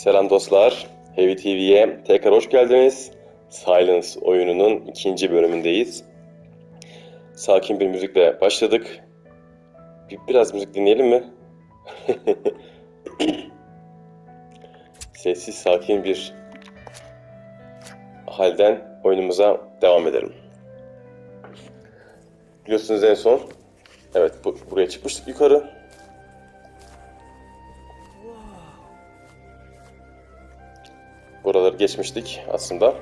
Selam dostlar. Heavy TV'ye tekrar hoş geldiniz. Silence oyununun ikinci bölümündeyiz. Sakin bir müzikle başladık. Bir, biraz müzik dinleyelim mi? Sessiz, sakin bir halden oyunumuza devam edelim. Biliyorsunuz en son, evet bu, buraya çıkmıştık yukarı. Buraları geçmiştik aslında.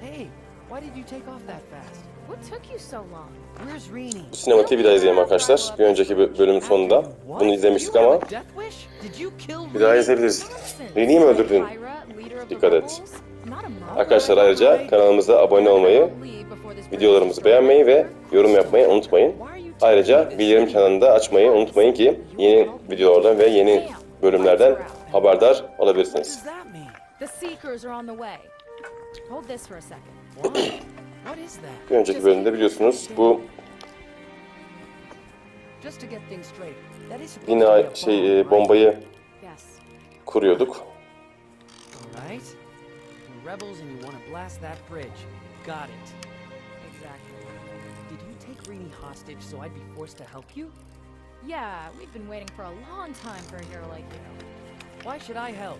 Hey, why did you take off that fast? What took you so long? Where's Rini? Bu sinematiği bir daha izleyelim arkadaşlar. Bir önceki bö- bölümün sonunda bunu izlemiştik ama bir daha izleyebiliriz. Rini'yi mi öldürdün? Dikkat et. Arkadaşlar ayrıca kanalımıza abone olmayı, videolarımızı beğenmeyi ve yorum yapmayı unutmayın. Ayrıca bildirim çanını da açmayı unutmayın ki yeni videolardan ve yeni bölümlerden haberdar olabilirsiniz. Bir önceki bölümde biliyorsunuz bu bina şey e, bombayı kuruyorduk. All right. You're rebels and you want to blast that bridge. Got it. Exactly. Did you take Rini hostage so I'd be forced to help you? Yeah, we've been waiting for a long time for a hero like you. Why should I help?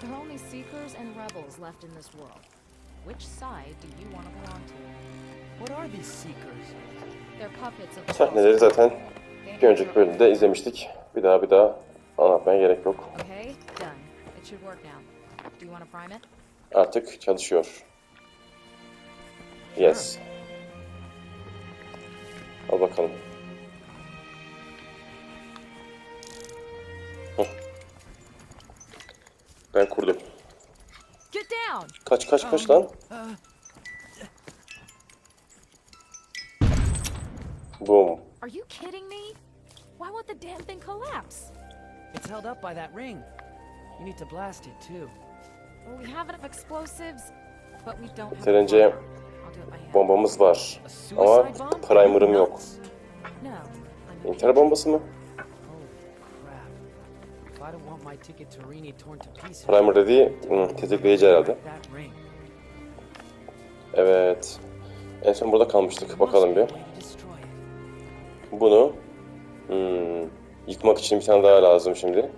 There are only Seekers and rebels left in this world. Which side do you want to belong to? What are these seekers? They're puppets of Sahneleri zaten bir önceki bölümde izlemiştik. Bir daha bir daha anlatmaya gerek yok. Okay, done. It should work now. Do you want to prime it? Artık çalışıyor. Yes. Al bakalım. Ben kurdum. Kaç kaç kaç lan? Boom. Are you kidding me? Why would the damn thing collapse? It's held up by that ring. You need to blast it too. Well, we have enough explosives, but we don't have. Yeterince bombamız var. Ama primer'ım yok. İntihar bombası mı? Primer dediği hmm, tetikleyici herhalde. Evet. En son burada kalmıştık. Bakalım bir. Bunu hmm, yıkmak için bir tane daha lazım şimdi.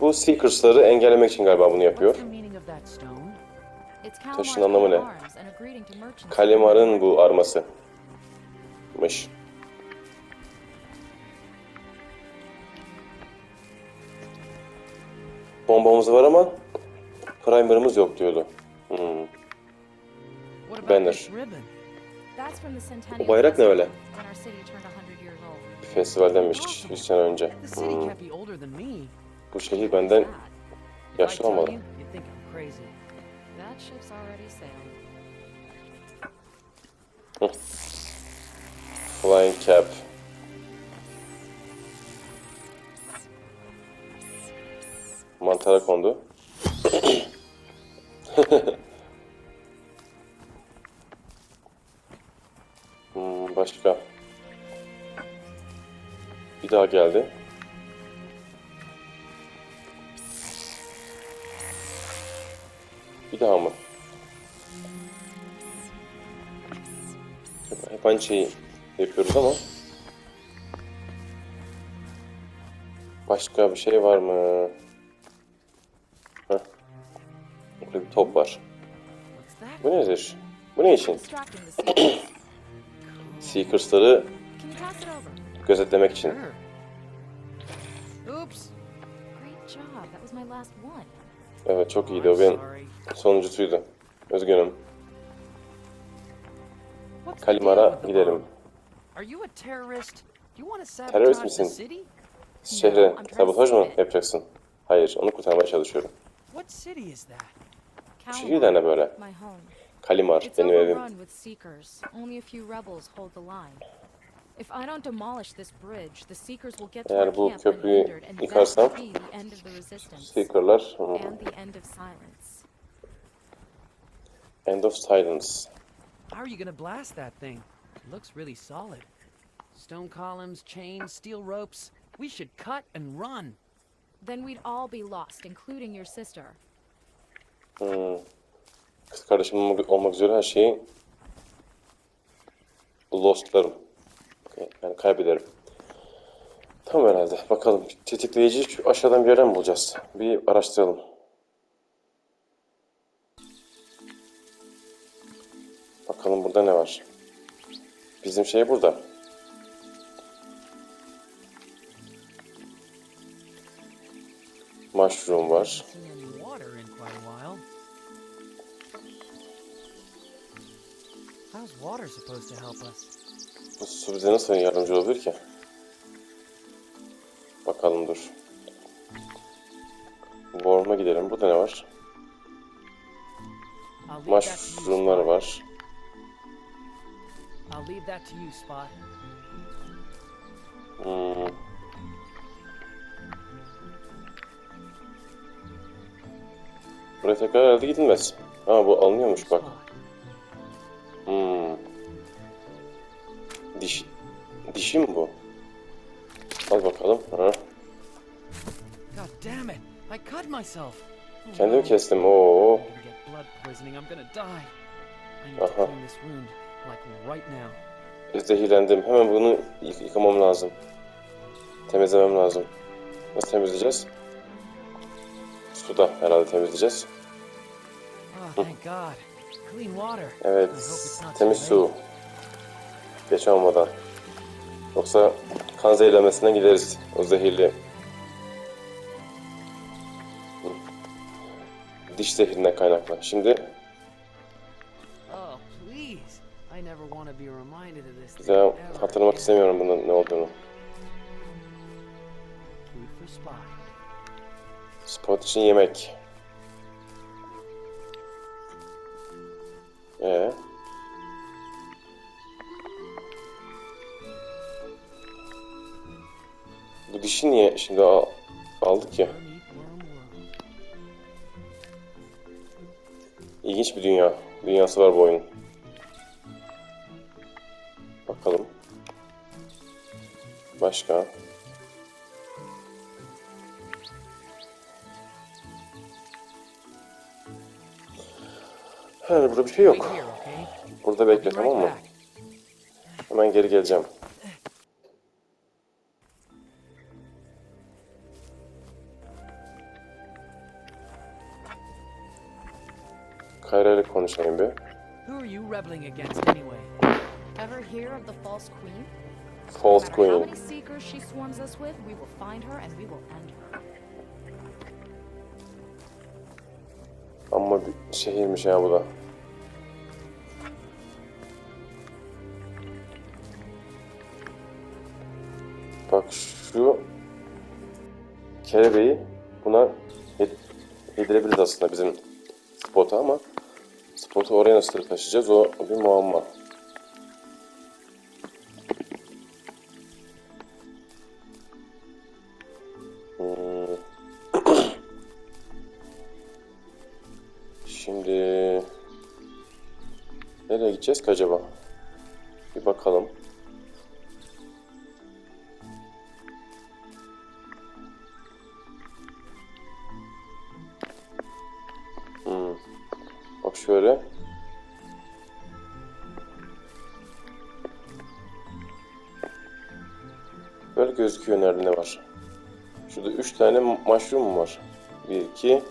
Bu Seekers'ları engellemek için galiba bunu yapıyor. What's the meaning of that stone? It's Kalamar's Taşın anlamı ne? Kalimar'ın bu arması. Mış. Bombamız var ama primer'ımız yok diyordu. Hmm. Banner. Bu bayrak ne öyle? Festival, when our city turned 100 years old. Bir festivaldenmiş 100 sene önce. Hmm. Bu şehir benden yaşlı olmalı. you, you Mantara kondu. hmm, başka. Bir daha geldi. Bir daha mı? Hep, aynı şeyi yapıyoruz ama. Başka bir şey var mı? Burada bir top var. Bu nedir? Bu ne için? Seekers'ları gözetlemek için. Evet çok iyiydi o benim sonuncusuydu. The Kalimar'a gidelim. Terörist misin? Şehre sabotaj mı yapacaksın? Hayır, onu kurtarmaya çalışıyorum. Şehir de Kalamar, ne böyle? my home. Kalimar, It's benim evim. overrun with Seekers. Only a few rebels hold the line. If I don't demolish this bridge, the Seekers will get to Eğer our bu camp köprüyü uninjured, and that yıkarsam, will be the end of the resistance Seeker'lar, hmm, and the end of silence. End of Silence. How are you gonna blast that thing? It looks really solid. Stone columns, chains, steel ropes. We should cut and run. Then we'd all be lost, including your sister. Hmm. Kız kardeşim olmak, üzere her şeyi lostlarım. Yani kaybederim. Tamam herhalde. Bakalım. Tetikleyici şu aşağıdan bir yerden bulacağız? Bir araştıralım. Bakalım burada ne var? Bizim şey burada. Mushroom var. How's water supposed to help us? Bu su bize nasıl yardımcı olabilir ki? Bakalım dur. Warm'a gidelim. Burada ne var? Mushroomlar var. I'll leave that to you, Spot. Hmm. Buraya tekrar herhalde gidilmez. Ha bu alınıyormuş bak. Dişi mi bu? Al bakalım. Ha. God damn it! I cut myself. Kendimi no. kestim. Oo. Aha. Zehirlendim. Hemen bunu yık- yıkamam lazım. Temizlemem lazım. Nasıl temizleyeceğiz? Suda herhalde temizleyeceğiz. Oh, thank God. Clean water. Evet. Temiz su. Geç olmadan. Yoksa kan zehirlenmesinden gideriz. O zehirli. Diş zehrinden kaynaklı. Şimdi Oh, bize hatırlamak istemiyorum bunun ne olduğunu. Spot. İçin yemek. Ee? Bu dişi niye şimdi al- aldık ya? İlginç bir dünya. Dünyası var bu oyunun. Bakalım. Başka. He, burada bir şey yok. Burada bekle tamam mı? Hemen geri geleceğim. Kayra ile konuşayım bir. Who are you rebelling against anyway? Ever hear of the false queen? False no matter how Queen. many seekers she swarms us with, we will find her and we will end her. Ama bir şehirmiş ya bu da. Bak şu kelebeği buna yed- yedirebiliriz aslında bizim spota ama spotu oraya nasıl taşıyacağız o bir muamma. Hmm. Şimdi nereye gideceğiz ki acaba? Bir bakalım. Gözüküyor nerede ne var. Şurada üç tane mushroom var. Bir, iki,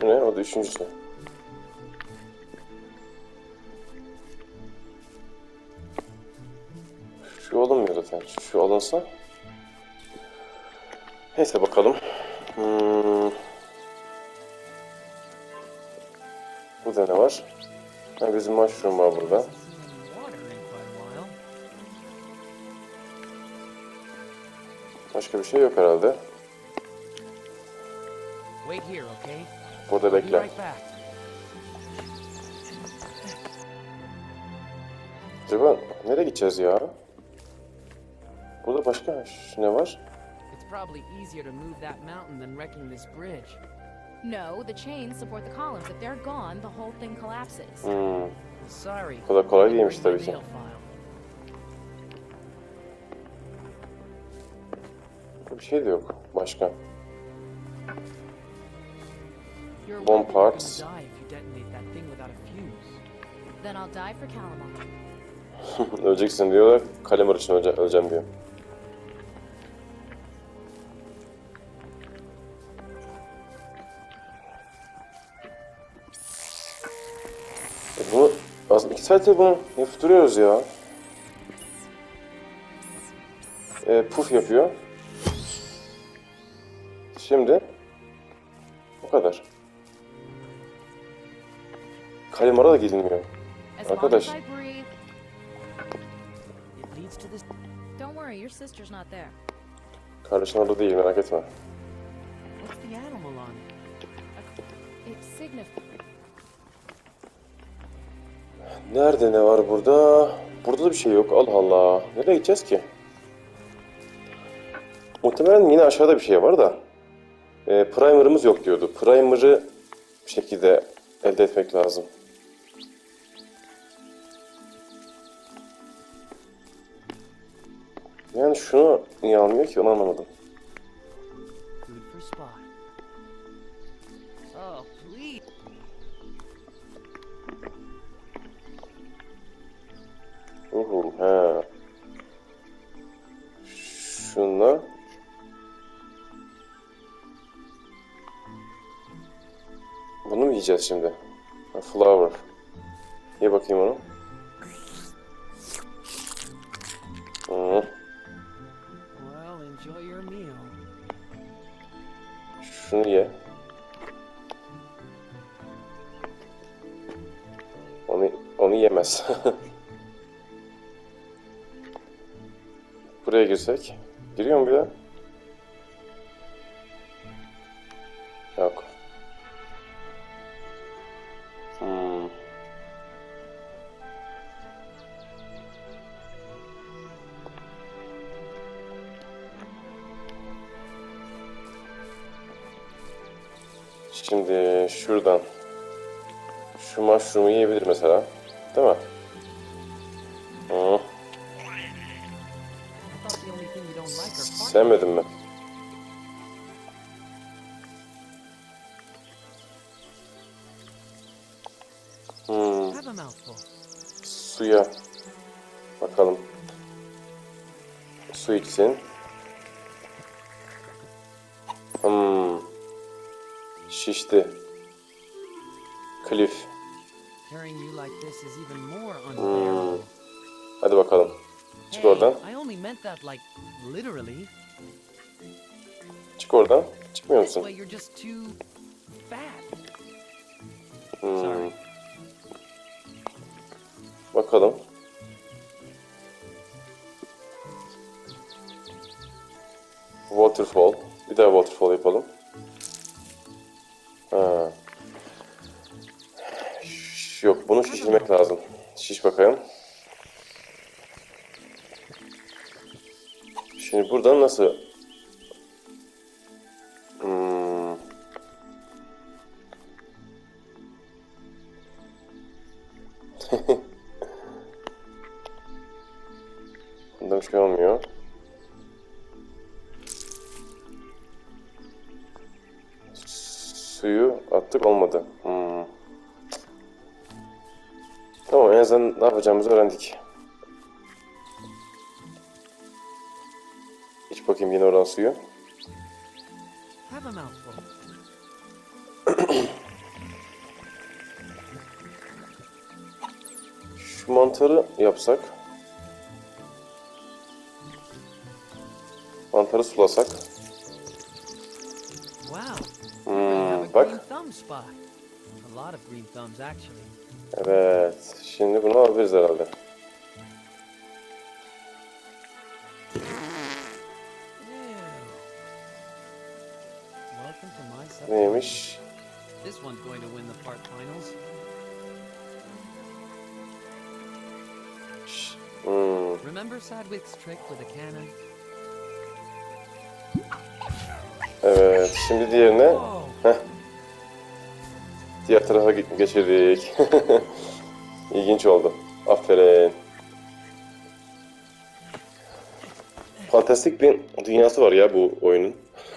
Şu ne? O da üçüncüsü. Şu olunmuyor zaten. Şu alınsa. Neyse bakalım. Hmm. Burada ne var? Ha, bizim mushroom var burada. Başka bir şey yok herhalde. Wait here, okay? Burada bekle. Acaba nereye gideceğiz ya? Burada başka ne var? Probably easier to move that mountain than wrecking this bridge. No, the chains support the columns. If they're gone, the whole thing collapses. Hmm. Sorry. kolay didn't değilmiş tabii ki. Bir şey de yok başka. Bomb parts. Öleceksin diyorlar. Kalemar için ölece- öleceğim diyor. E bunu az iki saattir bunu yapıp duruyoruz ya. E, puf yapıyor. Şimdi bu kadar. Kalemara da gidilmiyor. Arkadaş. Kardeşin orada değil merak etme. Nerede ne var burada? Burada da bir şey yok. Allah Allah. Nereye gideceğiz ki? Muhtemelen yine aşağıda bir şey var da. E, primer'ımız yok diyordu. Primer'ı bir şekilde elde etmek lazım. Yani şunu niye almıyor ki onu anlamadım. Uhu, he. Şunla. Bunu mu yiyeceğiz şimdi? Ha, flower. Ye bakayım onu. Meal. şunu ye. Onu, onu yemez. Buraya girsek. Giriyor mu bir daha? Şimdi şuradan şu mushroom'u yiyebilir mesela. Değil mi? Farts. Sevmedin mi? Hmm, suya bakalım. Su içsin. Şişti. Cliff. Hmm. Hadi bakalım. Çık oradan. Çık oradan. Çıkmıyor musun? Hmm. Bakalım. Waterfall. Bir daha waterfall yapalım. Bunu şişirmek lazım. Şiş bakayım. Şimdi buradan nasıl? Ne yapacağımızı öğrendik. İç bakayım yine oradan suyu. Şu mantarı yapsak. Mantarı sulasak. Hmm, bak. A lot of green thumbs actually. Evet. Şimdi bunu alabiliriz herhalde. Neymiş? This one's going to win the fart finals. Hmm. Remember Sadwick's trick with a cannon? Evet. Şimdi diğerine Whoa! Diğer tarafa ge- geçirdik. İlginç oldu. Aferin. fantastik bir dünyası var ya bu oyunun.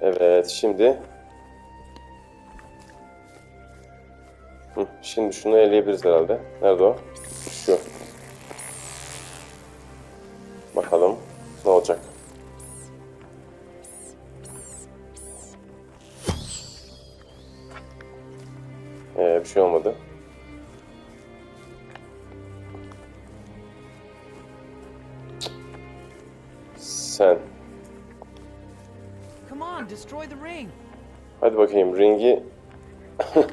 evet şimdi şimdi şunu eleyebiliriz herhalde. Nerede o? Sen. Come on, destroy the ring. Hadi bakayım ringi.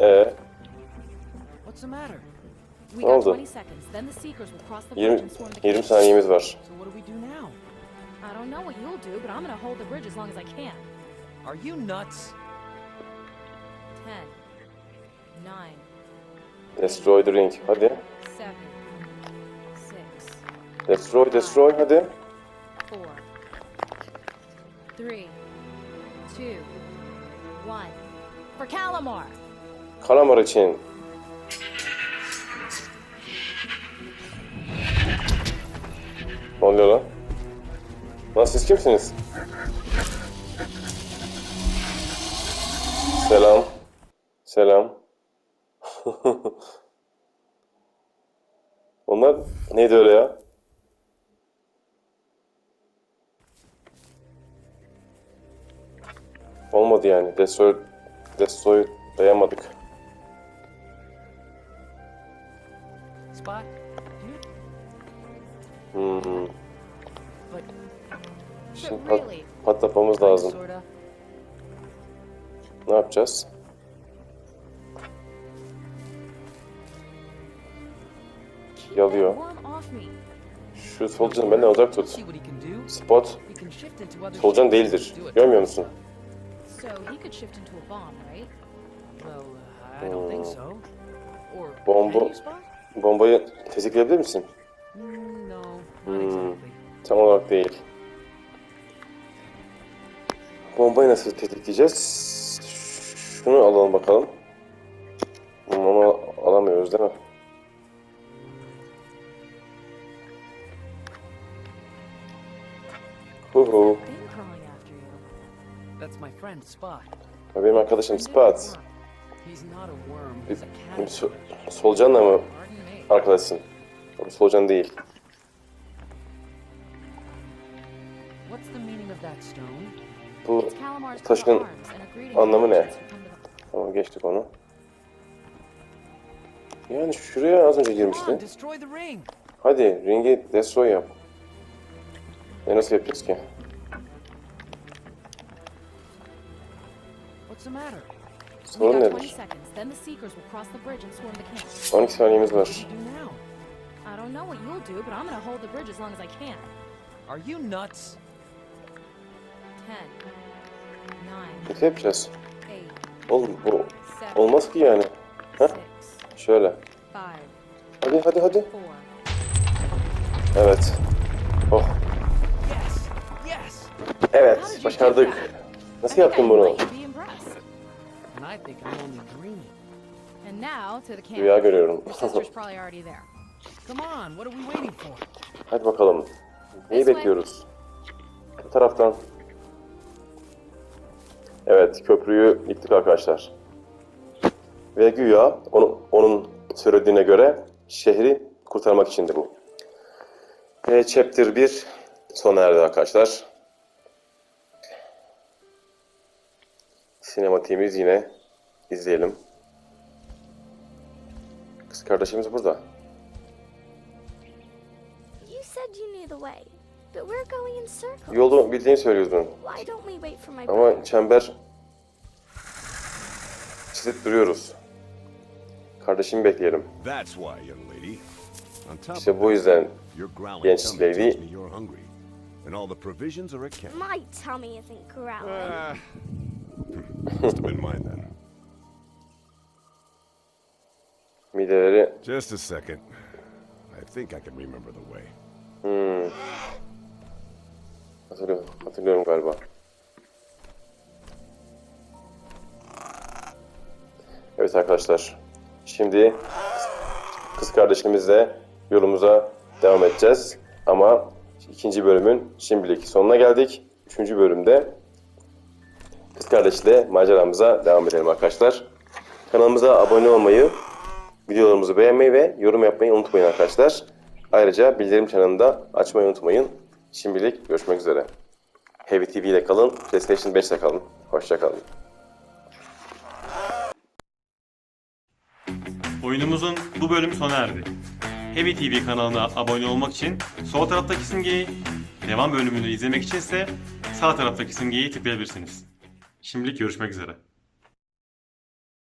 ee, What's the matter? We Ne got oldu? 20 seconds. Then the Seekers will cross the bridge 20, and swarm the 20 camp. saniyemiz var. So what do we do now? I don't know what you'll do, but I'm gonna hold the bridge as long as I can. Are you nuts? 10, 9, Destroy the ring. Hadi. 7, 6, Destroy, destroy hadi. 4, 3, 2, 1. For Calamar! Kalamar için. Ne oluyor lan? Lan siz kimsiniz? Selam. Selam. Onlar neydi öyle ya? Olmadı yani. Destroy, destroy dayamadık. Hmm. Şimdi pat, patlatmamız lazım. Ne yapacağız? Yalıyor. Şu solucanı benden uzak tut. Spot solucan değildir. Görmüyor musun? So he could shift into a bomb, right? Well, uh, I don't think so. Or Bombo- can you, Spot? Bombayı tetikleyebilir misin? Mm, no, not Hmm. exactly. Tam olarak değil. Bombayı nasıl tetikleyeceğiz? Şunu alalım bakalım. Hmm, Onu alamıyoruz değil mi? O Benim arkadaşım Spot. Bir, bir so- solucanla mı arkadaşsın? O solucan değil. Bu taşın anlamı ne? Tamam geçtik onu. Yani şuraya az önce girmişti. Hadi ringi destroy yap. E nasıl yapacağız ki? The camp. 12 saniyemiz var. we do now? I don't know what you'll do, but I'm gonna hold the bridge as long as I can. Are you nuts? 10, 9, Kötü yapacağız. 8, Oğlum bu 7, olmaz ki yani. Heh. 6, Şöyle. 5, Hadi hadi hadi. 4, Evet. Oh. Yes! Yes! Evet başardık. Nasıl yaptın bunu? I think I'm only dreaming. And now to the camp. Rüya görüyorum. Your sister's probably already there. Come on, what are we waiting for? Hadi bakalım. Neyi This way. bekliyoruz? Bu taraftan. Evet köprüyü yıktık arkadaşlar. Ve güya onu, onun söylediğine göre şehri kurtarmak içindi bu. Ve chapter 1 sona erdi arkadaşlar. Sinematiğimiz yine izleyelim. Kız kardeşimiz burada. You said you knew the way, but we're going in circles. Yolu bildiğini söylüyordun. Why don't we wait for my Ama brother? çember çizip duruyoruz. Kardeşimi bekleyelim. That's why, young lady. On top İşte of bu that, yüzden genç lady- and all the provisions are at camp. My tummy isn't growling. Must have been mine then. Mideleri Just a second. I think I can remember the way. hatırlıyorum, hatırlıyorum galiba. Evet arkadaşlar. Şimdi kız kardeşimizle yolumuza devam edeceğiz. Ama ikinci bölümün şimdilik sonuna geldik. Üçüncü bölümde kız kardeşle maceramıza devam edelim arkadaşlar. Kanalımıza abone olmayı, videolarımızı beğenmeyi ve yorum yapmayı unutmayın arkadaşlar. Ayrıca bildirim çanını da açmayı unutmayın. Şimdilik görüşmek üzere. Heavy TV ile kalın, PlayStation 5 ile kalın. Hoşçakalın. Oyunumuzun bu bölümü sona erdi. Heavy TV kanalına abone olmak için sol taraftaki simgeyi, devam bölümünü izlemek içinse sağ taraftaki simgeyi tıklayabilirsiniz. Şimdilik görüşmek üzere.